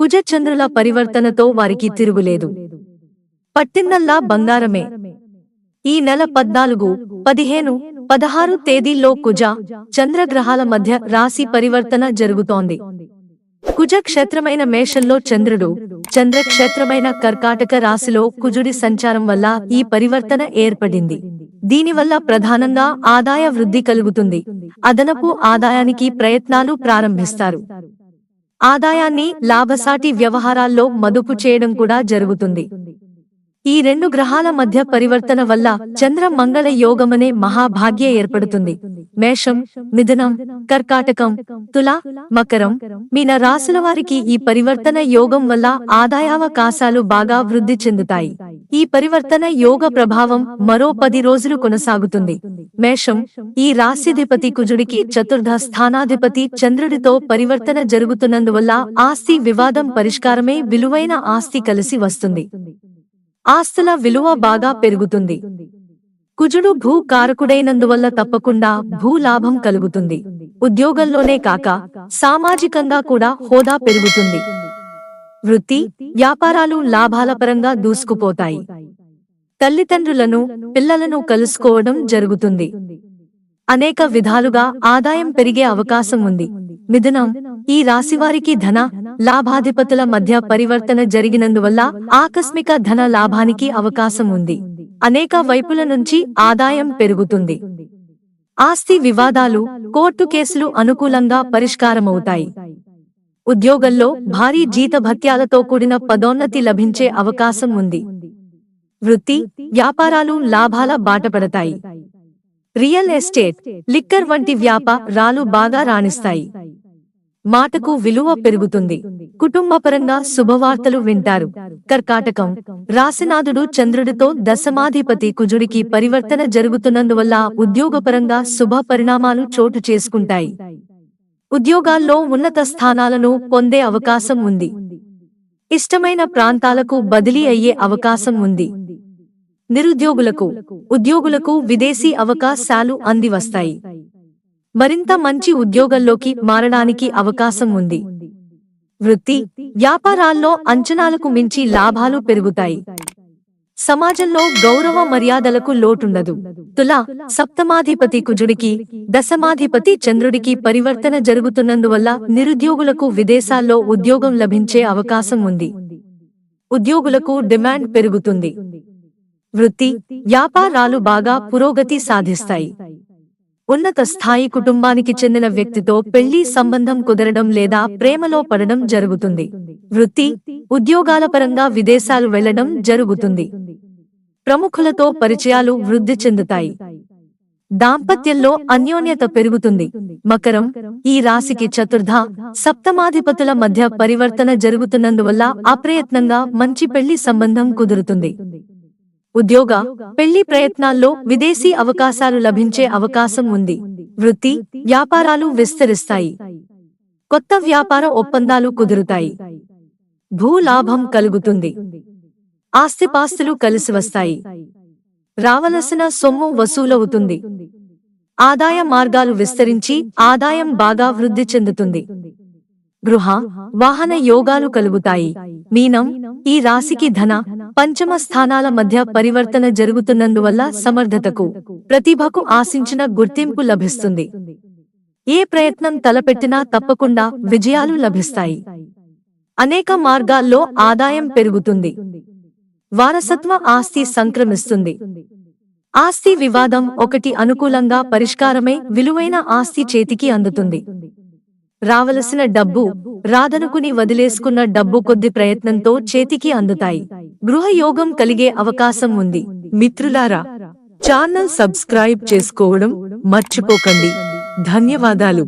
కుజచంద్రుల పరివర్తనతో వారికి తిరుగులేదు. పట్టిందల్లా బంగారమే. ఈ నెల పద్నాలుగు పదిహేను పదహారు తేదీల్లో కుజ చంద్రగ్రహాల మధ్య రాశి పరివర్తన జరుగుతోంది. కుజ క్షేత్రమైన మేషంలో చంద్రుడు చంద్ర క్షేత్రమైన కర్కాటక రాశిలో కుజుడి సంచారం వల్ల ఈ పరివర్తన ఏర్పడింది. దీనివల్ల ప్రధానంగా ఆదాయ వృద్ధి కలుగుతుంది. అదనపు ఆదాయానికి ప్రయత్నాలు ప్రారంభిస్తారు. ఆదాయాన్ని లాభసాటి వ్యవహారాల్లో మదుపు చేయడం కూడా జరుగుతుంది. ఈ రెండు గ్రహాల మధ్య పరివర్తన వల్ల చంద్ర మంగళ యోగమనే మహాభాగ్య ఏర్పడుతుంది. మేషం మిథునం కర్కాటకం తుల మకరం మీన రాసుల వారికి ఈ పరివర్తన యోగం వల్ల ఆదాయావకాశాలు బాగా వృద్ధి చెందుతాయి. ఈ పరివర్తన యోగ ప్రభావం మరో పది రోజులు కొనసాగుతుంది. మేషం ఈ రాశిధిపతి కుజుడికి చతుర్థ స్థానాధిపతి చంద్రుడితో పరివర్తన జరుగుతున్నందువల్ల ఆస్తి వివాదం పరిష్కారమే విలువైన ఆస్తి కలిసి వస్తుంది. ఆస్తుల విలువ బాగా పెరుగుతుంది. కుజుడు భూ కారకుడైనందువల్ల తప్పకుండా భూ లాభం కలుగుతుంది. ఉద్యోగంలోనే కాక సామాజికంగా కూడా హోదా పెరుగుతుంది. వృత్తి వ్యాపారాలు లాభాల పరంగా దూసుకుపోతాయి. తల్లిదండ్రులను పిల్లలను కలుసుకోవడం జరుగుతుంది. అనేక విధాలుగా ఆదాయం పెరిగే అవకాశం ఉంది. మిథునం ఈ రాశివారికి ధన లాభాధిపతుల మధ్య పరివర్తన జరిగినందువల్ల ఆకస్మిక ధన లాభానికి అవకాశం ఉంది. అనేక వైపుల నుంచి ఆదాయం పెరుగుతుంది. ఆస్తి వివాదాలు కోర్టు కేసులు అనుకూలంగా పరిష్కారమవుతాయి. ఉద్యోగంలో భారీ జీతభత్యాలతో కూడిన పదోన్నతి లభించే అవకాశం ఉంది. వృత్తి వ్యాపారాలు లాభాల బాటపడతాయి రియల్ ఎస్టేట్ లిక్కర్ వంటి వ్యాపారాలు బాగా రాణిస్తాయి. మాటకు విలువ పెరుగుతుంది. కుటుంబపరంగా శుభవార్తలు వింటారు. కర్కాటకం రాసినాథుడు చంద్రుడితో దశమాధిపతి కుజుడికి పరివర్తన జరుగుతున్నందువల్ల ఉద్యోగపరంగా శుభ పరిణామాలు చోటు చేసుకుంటాయి. ఉద్యోగాల్లో ఉన్నత స్థానాలను పొందే అవకాశం ఉంది. ఇష్టమైన ప్రాంతాలకు బదిలీ అయ్యే అవకాశం ఉంది. నిరుద్యోగులకు ఉద్యోగులకు విదేశీ అవకాశాలు అందివస్తాయి. మరింత మంచి ఉద్యోగంలోకి మారడానికి అవకాశం ఉంది. వృత్తి వ్యాపారాల్లో అంచనాలకు మించి లాభాలు పెరుగుతాయి. సమాజంలో గౌరవ మర్యాదలకు లోటుండదు. తులా సప్తమాధిపతి కుజుడికి దశమాధిపతి చంద్రుడికి పరివర్తన జరుగుతున్నందువల్ల నిరుద్యోగులకు విదేశాల్లో ఉద్యోగం లభించే అవకాశం ఉంది. ఉద్యోగులకు డిమాండ్ పెరుగుతుంది. వృత్తి వ్యాపారాలు బాగా పురోగతి సాధిస్తాయి. ఉన్నత స్థాయి కుటుంబానికి చెందిన వ్యక్తితో పెళ్ళి సంబంధం కుదరడం లేదా ప్రేమలో పడడం జరుగుతుంది. వృత్తి ఉద్యోగాల పరంగా విదేశాలు వెళ్ళడం జరుగుతుంది. ప్రముఖులతో పరిచయాలు వృద్ధి చెందుతాయి. దాంపత్యంలో అన్యోన్యత పెరుగుతుంది. మకరం ఈ రాశికి చతుర్థ సప్తమాధిపతుల మధ్య పరివర్తన జరుగుతున్నందువల్ల అప్రయత్నంగా మంచి పెళ్ళి సంబంధం కుదురుతుంది. ఉద్యోగ పెళ్ళి ప్రయత్నాల్లో విదేశీ అవకాశాలు లభించే అవకాశం ఉంది. వృత్తి వ్యాపారాలు విస్తరిస్తాయి. కొత్త వ్యాపార ఒప్పందాలు కుదురుతాయి. భూలాభం కలుగుతుంది. ఆస్తిపాస్తులు కలిసి వస్తాయి. రావలసిన సొమ్ము వసూలవుతుంది. ఆదాయ మార్గాలు విస్తరించి ఆదాయం బాగా వృద్ధి చెందుతుంది. గృహ వాహన యోగాలు కలుగుతాయి. మీనం ఈ రాశికి ధన పంచమ స్థానాల మధ్య పరివర్తన జరుగుతున్నందువల్ల సమర్థతకు ప్రతిభకు ఆశించిన గుర్తింపు లభిస్తుంది. ఏ ప్రయత్నం తలపెట్టినా తప్పకుండా విజయాలు లభిస్తాయి. అనేక మార్గాల్లో ఆదాయం పెరుగుతుంది. వారసత్వ ఆస్తి సంక్రమిస్తుంది. ఆస్తి వివాదం ఒకటి అనుకూలంగా పరిష్కారమై విలువైన ఆస్తి చేతికి అందుతుంది. రావలసిన డబ్బు రాదనుకుని వదిలేసుకున్న డబ్బు కొద్ది ప్రయత్నంతో చేతికి అందుతాయి. గృహయోగం కలిగే అవకాశం ఉంది. మిత్రులారా ఛానల్ సబ్స్క్రైబ్ చేసుకోవడం మర్చిపోకండి. ధన్యవాదాలు.